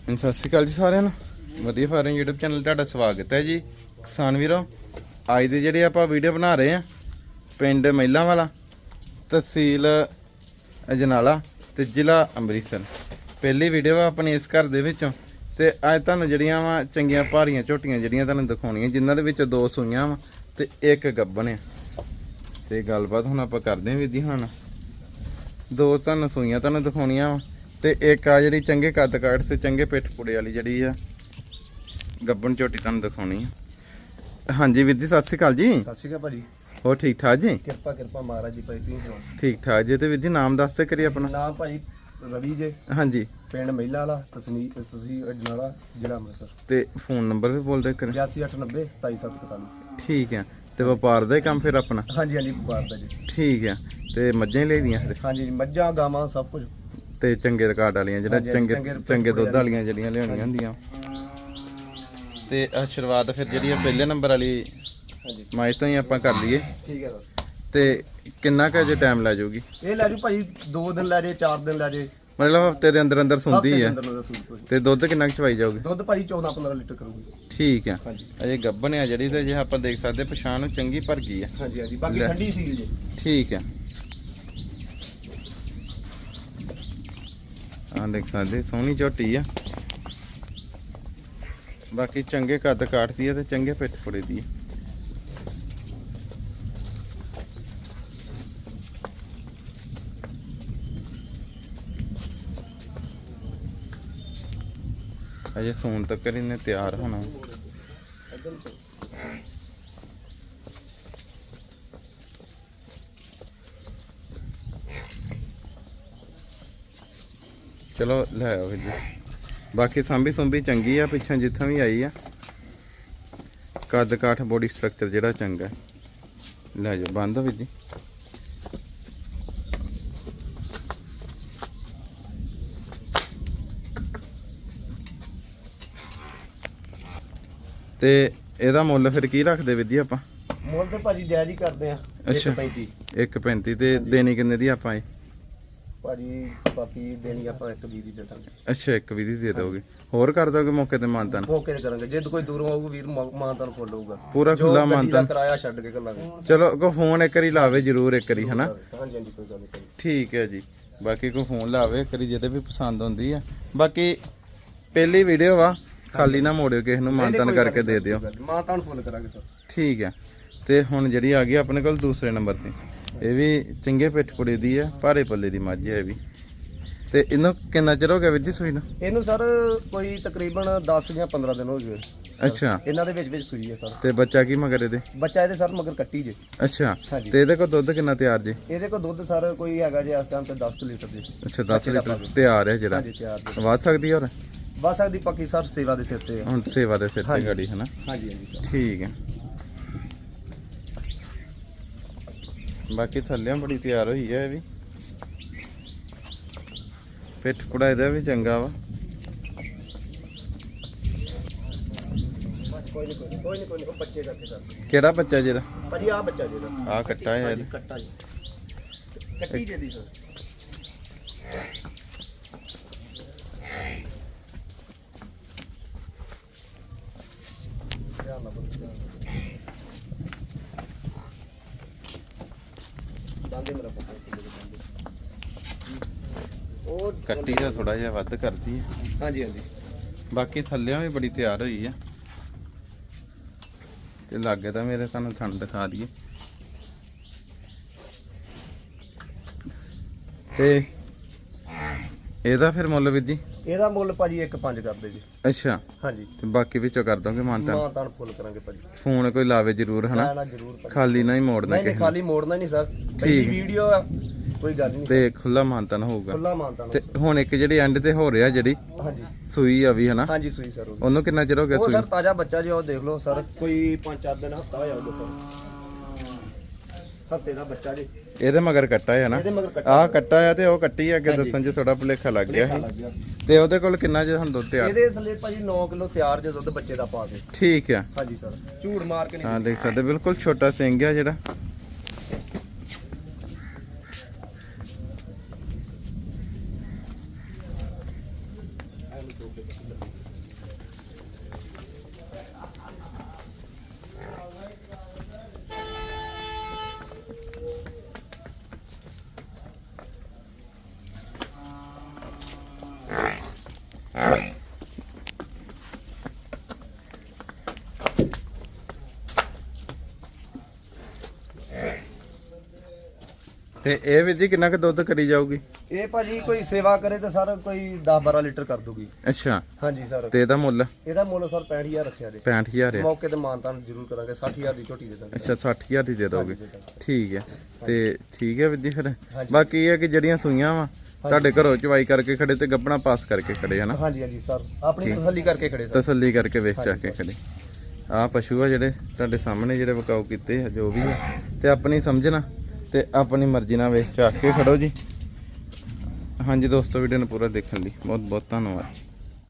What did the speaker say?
ਹਾਂਜੀ, ਸਤਿ ਸ਼੍ਰੀ ਅਕਾਲ ਜੀ ਸਾਰਿਆਂ ਨੂੰ। ਵਧੀਆ ਫਾਰਮ YouTube ਚੈਨਲ ਤੁਹਾਡਾ ਸਵਾਗਤ ਹੈ ਜੀ। ਕਿਸਾਨ ਵੀਰੋ ਅੱਜ ਦੇ ਜਿਹੜੇ ਆਪਾਂ ਵੀਡੀਓ ਬਣਾ ਰਹੇ ਆ ਪਿੰਡ ਮਹਿਲਾ ਵਾਲਾ ਤਹਿਸੀਲ ਅਜਨਾਲਾ ਤੇ ਜ਼ਿਲ੍ਹਾ ਅੰਮ੍ਰਿਤਸਰ। ਪਹਿਲੀ ਵੀਡੀਓ ਆ ਆਪਣੀ ਇਸ ਘਰ ਦੇ ਵਿੱਚੋਂ ਤੇ ਅੱਜ ਤੁਹਾਨੂੰ ਜਿਹੜੀਆਂ ਵਾ ਚੰਗੀਆਂ ਭਾਰੀਆਂ ਝੋਟੀਆਂ ਜਿਹੜੀਆਂ ਤੁਹਾਨੂੰ ਦਿਖਾਉਣੀਆਂ ਜਿਨ੍ਹਾਂ ਦੇ ਵਿੱਚ ਦੋ ਸੂਈਆਂ ਵਾ ਤੇ ਇੱਕ ਗੱਬਣ ਆ। ਤੇ ਗੱਲਬਾਤ ਹੁਣ ਆਪਾਂ ਕਰਦੇ ਹਾਂ ਵੀਰ ਜੀ ਹੁਣ ਦੋ ਤੁਹਾਨੂੰ ਸੂਈਆਂ ਤੁਹਾਨੂੰ ਦਿਖਾਉਣੀਆਂ ਵਾ। ਤੇ ਇੱਕ ਆ ਜਿਹੜੀ ਚੰਗੇ ਕੱਦ ਕਾਠ ਤੇ ਚੰਗੇ ਪਿੱਠ ਪੁੜੇ ਵਾਲੀ ਜਿਹੜੀ ਆ ਗੱਬਣ ਝੋਟੀ ਤੁਹਾਨੂੰ ਦਿਖਾਉਣੀ ਆ। ਹਾਂਜੀ ਵੀਰ ਜੀ ਸਤਿ ਸ਼੍ਰੀ ਅਕਾਲ ਜੀ। ਸਤਿ ਸ਼੍ਰੀ ਅਕਾਲ ਭਾਜੀ। ਹੋਰ ਠੀਕ ਠਾਕ ਜੀ? ਕਿਰਪਾ ਕਿਰਪਾ ਮਹਾਰਾਜ ਦੀ ਭਾਈ ਤੁਸੀਂ ਸੁਣਾਓ? ਠੀਕ ਠਾਕ ਜੀ ਤੇ ਵੀਰ ਜੀ ਨਾਮ ਦੱਸ ਤੇ ਕਰੀ ਆਪਣਾ। ਨਾਮ ਭਾਜੀ ਰਵੀ ਜੇ। ਹਾਂਜੀ। ਪਿੰਡ ਮਹਿਲਾ ਵਾਲਾ ਤਸਨੀ ਤੁਸੀਂ ਅਜਨਾਲਾ ਜ਼ਿਲ੍ਹਾ ਅੰਮ੍ਰਿਤਸਰ। ਤੇ ਫੋਨ ਨੰਬਰ ਵੀ ਬੋਲਦੇ ਕਰ 8890 27741 ਠੀਕ ਆ ਤੇ ਵਪਾਰ ਦਾ ਕੰਮ ਫਿਰ ਆਪਣਾ? ਹਾਂਜੀ ਹਾਂਜੀ ਬਾਰ ਦਾ ਜੀ। ਠੀਕ ਆ ਤੇ ਮੱਝਾਂ ਹੀ ਲੈਦੀਆਂ ਫਿਰ? ਹਾਂਜੀ ਮੱਝਾਂ ਗਾਵਾਂ ਸਭ ਕੁਝ। ਤੇ ਚੰਗੇ ਰਿਕਾਰਡ ਵਾਲੀਆਂ ਜਿਹੜਾ ਚੰਗੇ ਚੰਗੇ ਦੁੱਧ ਵਾਲੀਆਂ। ਜਿਹੜੀਆਂ ਲਿਆਉਣੀਆਂ ਹੁੰਦੀਆਂ। ਤੇ ਆ ਸ਼ੁਰੂਆਤ ਫਿਰ ਜਿਹੜੀ ਆ ਪਹਿਲੇ ਨੰਬਰ ਵਾਲੀ ਹਾਂਜੀ। ਮਾਈ ਤੋਂ ਹੀ ਆਪਾਂ ਕਰ ਲਈਏ। ਠੀਕ ਹੈ। ਤੇ ਕਿੰਨਾ ਕੁ ਜੇ ਟਾਈਮ ਲੈ ਜਾਊਗੀ? ਇਹ ਲੈ ਜੀ ਭਾਜੀ 2 ਦਿਨ ਲੈ ਜੇ 4 ਦਿਨ ਲੈ ਜੇ। ਮਤਲਬ ਹਫ਼ਤੇ ਦੇ ਅੰਦਰ ਅੰਦਰ ਸੁੰਦੀ ਹੈ। ਤੇ ਦੁੱਧ ਕਿੰਨਾ ਕੁ ਚਵਾਈ ਜਾਊਗੀ? ਦੁੱਧ ਭਾਜੀ 14 15 ਲੀਟਰ ਕਰੂਗੀ। ਠੀਕ ਹਾਂਜੀ। ਅਜੇ ਗੱਬਨ ਆ ਜਿਹੜੀ ਤੇ ਜੇ ਆਪਾਂ ਦੇਖ ਸਕਦੇ ਪਛਾਣ ਨੂੰ ਚੰਗੀ ਭਰ ਗਈ ਆ ਹਾਂਜੀ ਹਾਂਜੀ। ਬਾਕੀ। ਠੰਡੀ ਸੀਲ ਜੀ। ਠੀਕ ਆ ਆ ਦੇਖ ਸਕਦੇ, ਸੋਹਣੀ ਝੋਟੀ ਆ। ਬਾਕੀ ਚੰਗੇ ਕੱਦ ਕਾਟਦੀ ਆ ਤੇ ਚੰਗੇ ਪਿੱਠ ਪੁੜੇ ਦੀ ਆ। ਅਜੇ ਸੌਣ ਤੱਕ ਇਹਨੇ ਤਿਆਰ ਹੋਣਾ। ਚਲੋ ਲੈ ਆਓ ਜੀ। ਬਾਕੀ ਸਾਂਭੀ ਸੁੰਭੀ ਚੰਗੀ ਆ ਪਿੱਛੋਂ ਜਿੱਥੋਂ ਵੀ ਆਈ ਆ। ਕੱਦ ਕਾਠ ਬੋਡੀ ਸਟਰਕਚਰ ਜਿਹੜਾ ਚੰਗਾ ਹੈ। ਲੈ ਜਾ ਬੰਦ ਹੋ ਜੀ। ਤੇ ਇਹਦਾ ਮੁੱਲ ਫਿਰ ਕੀ ਰੱਖਦੇ ਵਿਧੀ ਆਪਾਂ? ਮੁੱਲ ਤੇ ਭਾਜੀ ਜਾਇਜ਼ ਹੀ ਕਰਦੇ ਆ ਅੱਛਾ। 135 1.35 ਤੇ ਦੇਣੀ ਕਿੰਨੇ ਦੀ ਆਪਾਂ ਇਹ? ਭਾਜੀ ਬਾਕੀ ਦੇਣੀ ਆਪਾਂ 120 ਦੀ ਦੇ ਦਾਂਗੇ। ਅੱਛਾ ਇੱਕ ਵਿਧੀ ਦੇ ਦੋਗੇ। ਹੋਰ ਕਰ ਦੋਗੇ ਮੌਕੇ ਤੇ ਮਾਨਤਾਨ? ਮੌਕੇ ਤੇ ਕਰਾਂਗੇ। ਜੇ ਕੋਈ ਦੂਰੋਂ ਆਊਗਾ ਵੀਰ ਮਾਂ ਤੁਹਾਨੂੰ ਫੁੱਲ ਹੋਊਗਾ। ਪੂਰਾ ਜੋ ਖੁੱਲਾ ਗੱਡੀ ਦਾ ਮਾਨਤਾਨ? ਕਿਰਾਇਆ ਛੱਡ ਕੇ ਕਰਾਂਗੇ ਚਲੋ ਕੋ ਫੋਨ ਇੱਕ ਵਾਰੀ ਲਾਵੇ ਜਰੂਰ ਇੱਕ ਵਾਰੀ ਹਨਾ? ਹਾਂਜੀ ਹਾਂਜੀ ਕੋਈ ਗੱਲ ਨਹੀਂ ਭਾਜੀ। ਠੀਕ ਹੈ ਜੀ। ਬਾਕੀ ਕੋ ਫੋਨ ਲਾਵੇ ਕਰੀ ਜਿਹਦੇ ਵੀ ਪਸੰਦ ਹੁੰਦੀ ਆ। ਬਾਕੀ ਪਹਿਲੀ ਵੀਡੀਓ ਵਾ ਖਾਲੀ ਨਾ ਮੋੜਿਓ ਕਿਸੇ ਨੂੰ ਮਾਨਤਨ ਕਰਕੇ ਦੇ ਦਿਓ। ਗੱਲ ਨਹੀਂ। ਫੁੱਲ ਕਰਾਂਗੇ ਸਰ। ਠੀਕ ਹੈ। ਤੇ ਹੁਣ ਜਿਹੜੀ ਆ ਗਈ ਆਪਣੇ ਕੋਲ ਦੂਸਰੇ ਨੰਬਰ ਤੇ। ਇਹ ਵੀ ਚੰਗੇ ਪਿੱਠ ਕੁੜੀ ਦੀ ਆ ਭਾਰੇ ਪੱਲੇ ਦੀ ਮੱਝ ਹੈ ਵੀ। ਤੇ ਇਹਨੂੰ ਕਿੰਨਾ ਚਿਰ ਹੋ ਗਿਆ ਵੀਰ ਜੀ ਸੂਈ ਨੂੰ? ਇਹਨੂੰ ਸਰ ਕੋਈ ਤਕਰੀਬਨ 10 ਜਾਂ 15 ਦਿਨ ਹੋ ਗਏ। ਅੱਛਾ। ਇਹਨਾਂ ਦੇ ਵਿੱਚ ਵਿੱਚ ਸੂਈ ਹੈ ਸਰ। ਤੇ ਬੱਚਾ ਕੀ ਮਗਰ ਇਹਦੇ? ਬੱਚਾ ਇਹਦੇ ਸਰ ਮਗਰ ਕੱਟੀ ਜੇ। ਅੱਛਾ। ਹਾਂਜੀ। ਤੇ ਇਹਦੇ ਕੋਲ ਦੁੱਧ ਕਿੰਨਾ ਤਿਆਰ ਜੀ? ਇਹਦੇ ਕੋਲ ਦੁੱਧ ਸਰ ਕੋਈ ਹੈਗਾ ਜੇ ਇਸ ਟਾਈਮ ਤੇ 10 ਕੁ ਲੀਟਰ ਜੀ। ਅੱਛਾ 10 ਬੱਚੇ ਦਾ ਲੀਟਰ ਤਿਆਰ ਹੈ ਜਿਹੜਾ। ਹਾਂਜੀ ਤਿਆਰ ਜੀ। ਵੱਧ ਸਕਦੀ ਹੋਰ? ਬਸ ਸਕਦੀ ਪੱਕੀ ਸਰ ਸੇਵਾ ਦੇ ਸਿਰ ਤੇ ਹੁਣ ਸੇਵਾ ਦੇ ਸਿਰ ਤੇ। ਗਾੜੀ ਹਨਾ ਹਾਂਜੀ ਹਾਂਜੀ ਸਰ। ਠੀਕ ਹੈ। ਬਾਕੀ ਥੱਲਿਆਂ ਬੜੀ ਤਿਆਰ ਹੋਈ ਹੈ ਇਹ ਵੀ। ਪਿੱਠ ਕੁੜਾ ਇਹਦਾ ਵੀ ਚੰਗਾ ਵਾ। ਕੋਈ ਨਹੀਂ ਕੋਈ ਨਹੀਂ ਕੋਈ ਨਹੀਂ ਬੱਚੇ ਕਰਕੇ ਕਿਹੜਾ ਬੱਚਾ ਜਿਹੜਾ ਭਾਜੀ ਆ ਬੱਚਾ ਜੀ ਆ ਕੱਟਾ ਹੈ ਇਹਦਾ। ਕੱਟਾ ਜੀ ਕੱਟੀ ਜੇ ਦੀ ਸਰ ਧਿਆਨ ਨਾਲ ਬੋਲੋ, ਧਿਆਨ ਨਾਲ। ਬਾਂਦੇ ਮੇਰਾ ਪਤਾ ਉਹ ਕੱਟੀ ਦਾ ਥੋੜਾ ਜਿਹਾ ਵੱਧ ਕਰਦੀ ਹੈ। ਹਾਂਜੀ ਹਾਂਜੀ। ਬਾਕੀ ਥੱਲਿਆਂ ਵੀ ਬੜੀ ਤਿਆਰ ਹੋਈ ਆ ਤੇ ਲਾਗੇ ਤਾਂ ਮੇਰੇ ਤੁਹਾਨੂੰ ਥਣ ਦਿਖਾ ਦਈਏ। ਤੇ ਇਹਦਾ ਫਿਰ ਮੁੱਲ ਵੀ ਜੀ? ਇਹਦਾ ਮੁੱਲ ਭਾਜੀ 1.5 ਕਰਦੇ ਜੀ। ਅੱਛਾ। ਹਾਂਜੀ। ਤੇ ਬਾਕੀ ਵਿੱਚੋਂ ਕਰ ਦੋਗੇ ਮਾਨਤਾ ਮਾਂ ਤਾਂ ਫੁੱਲ ਕਰਾਂਗੇ ਭਾਜੀ। ਫੋਨ ਕੋਈ ਲਾਵੇ ਜ਼ਰੂਰ ਹਨਾ? ਨਾ ਨਾ ਜ਼ਰੂਰ ਭਾਜੀ। ਖਾਲੀ ਨਾ ਹੀ ਮੋੜਨਾ ਨਹੀਂ ਨਹੀਂ ਕਿਸੇ ਖਾਲੀ ਮੋੜਨਾ ਨਹੀਂ ਸਰ। ਪਹਿਲੀ ਵੀਡੀਓ ਆ। ਕੋਈ ਗੱਲ ਨਹੀਂ। ਤੇ ਖੁੱਲਾ ਮਾਨਤਨ ਹੋਊਗਾ। ਖੁੱਲਾ ਮਾਨਤਾ ਤੇ ਹੁਣ ਇੱਕ ਜਿਹੜੀ ਐਂਡ ਤੇ ਹੋ ਰਿਹਾ ਜਿਹੜੀ ਹਾਂਜੀ। ਸੂਈ ਆ ਵੀ ਹਨਾ? ਹਾਂਜੀ ਸੂਈ ਸਰ ਉਹ। ਉਹਨੂੰ ਕਿੰਨਾ ਚਿਰ ਹੋ ਗਿਆ ਉਹ ਸੂਈ? ਸਰ ਤਾਜ਼ਾ ਬੱਚਾ ਜੀ ਉਹ ਦੇਖ ਲਓ ਸਰ। ਕੋਈ 5-4 ਦਿਨ ਹਫਤਾ ਹੋਇਆ ਹੋਊਗਾ ਸਰ। ਹਫ਼ਤੇ ਦਾ ਬੱਚਾ ਜੀ। ਇਹਦੇ ਮਗਰ ਕੱਟਾ ਹੈ ਨਾ ਇਹਦੇ ਮਗਰ ਕੱਟਾ। ਆਹ ਕੱਟਾ ਆ ਤੇ ਉਹ ਕੱਟੀ ਆ ਅੱਗੇ ਦੱਸਣ ਚ ਥੋੜਾ ਭੁਲੇਖਾ ਲੱਗ ਗਿਆ ਸੀ। ਲੱਗ ਗਿਆ। ਤੇ ਉਹਦੇ ਕੋਲ ਕਿੰਨਾ ਜੇ ਹੁਣ ਦੁੱਧ ਤਿਆਰ? ਇਹਦੇ ਥੱਲੇ ਭਾਜੀ 9 ਕਿਲੋ ਤਿਆਰ ਜੇ ਦੁੱਧ ਬੱਚੇ ਦਾ ਪਾ ਕੇ। ਠੀਕ ਆ। ਹਾਂਜੀ ਸਰ। ਝੂੜ ਮਾਰ ਕੇ ਹਾਂ ਦੇਖ ਸਕਦੇ ਬਿਲਕੁਲ ਛੋਟਾ ਸਿੰਘ ਆ ਜਿਹੜਾ। ਤੇ ਇਹ ਵੀਰ ਜੀ ਕਿੰਨਾ ਕੁ ਦੁੱਧ ਕਰੀ ਜਾਊਗੀ? ਇਹ ਭਾਜੀ ਕੋਈ ਸੇਵਾ ਕਰੇ ਤੇ ਸਰ ਕੋਈ 10 12 ਲੀਟਰ ਕਰ ਦੂਗੀ। ਅੱਛਾ। ਹਾਂਜੀ ਸਰ। ਤੇ ਇਹਦਾ ਮੁੱਲ? ਇਹਦਾ ਮੁੱਲ ਸਰ 65000 ਰੱਖਿਆ ਜੀ। 65000 ਆ ਮੌਕੇ ਤੇ ਮਾਨਤਾਨ ਜ਼ਰੂਰ ਕਰਾਂਗੇ 60000 ਦੀ ਝੋਟੀ ਦੇ ਦਾਂਗੇ। ਅੱਛਾ 60000 ਦੀ ਦੇ ਦੋਗੇ। ਠੀਕ ਹੈ। ਤੇ ਠੀਕ ਹੈ ਵੀਰ ਜੀ ਫਿਰ। ਬਾਕੀ ਇਹ ਹੈ ਕਿ ਜਿਹੜੀਆਂ ਸੂਈਆਂ ਵਾ ਤੁਹਾਡੇ ਘਰੋਂ ਚਵਾਈ ਕਰਕੇ ਖੜੇ ਤੇ ਗੱਬਣਾ ਪਾਸ ਕਰਕੇ ਖੜੇ ਹਨਾ? ਹਾਂਜੀ ਹਾਂਜੀ ਸਰ। ਆਪਣੀ ਤਸੱਲੀ ਕਰਕੇ ਖੜੇ ਸਰ। ਤਸੱਲੀ ਕਰਕੇ ਵੇਚ ਚੱਕ ਕੇ ਖੜੇ। ਆ ਪਸ਼ੂ ਆ ਜਿਹੜੇ ਤੁਹਾਡੇ ਸਾਹਮਣੇ ਜਿਹੜੇ ਵਕਾਊ ਕੀਤੇ ਆ ਜੋ ਵੀ ਆ। ਤੇ ਆਪਣੀ ਸਮਝਣਾ ਤੇ ਆਪਣੀ ਮਰਜ਼ੀ ਨਾਲ ਵੇਚ ਚੱਕ ਕੇ ਖੜੋ ਜੀ। ਹਾਂਜੀ ਦੋਸਤੋ ਵੀਡੀਓ ਨੂੰ ਪੂਰਾ ਦੇਖਣ ਲਈ ਬਹੁਤ ਬਹੁਤ ਧੰਨਵਾਦ। ਜੀ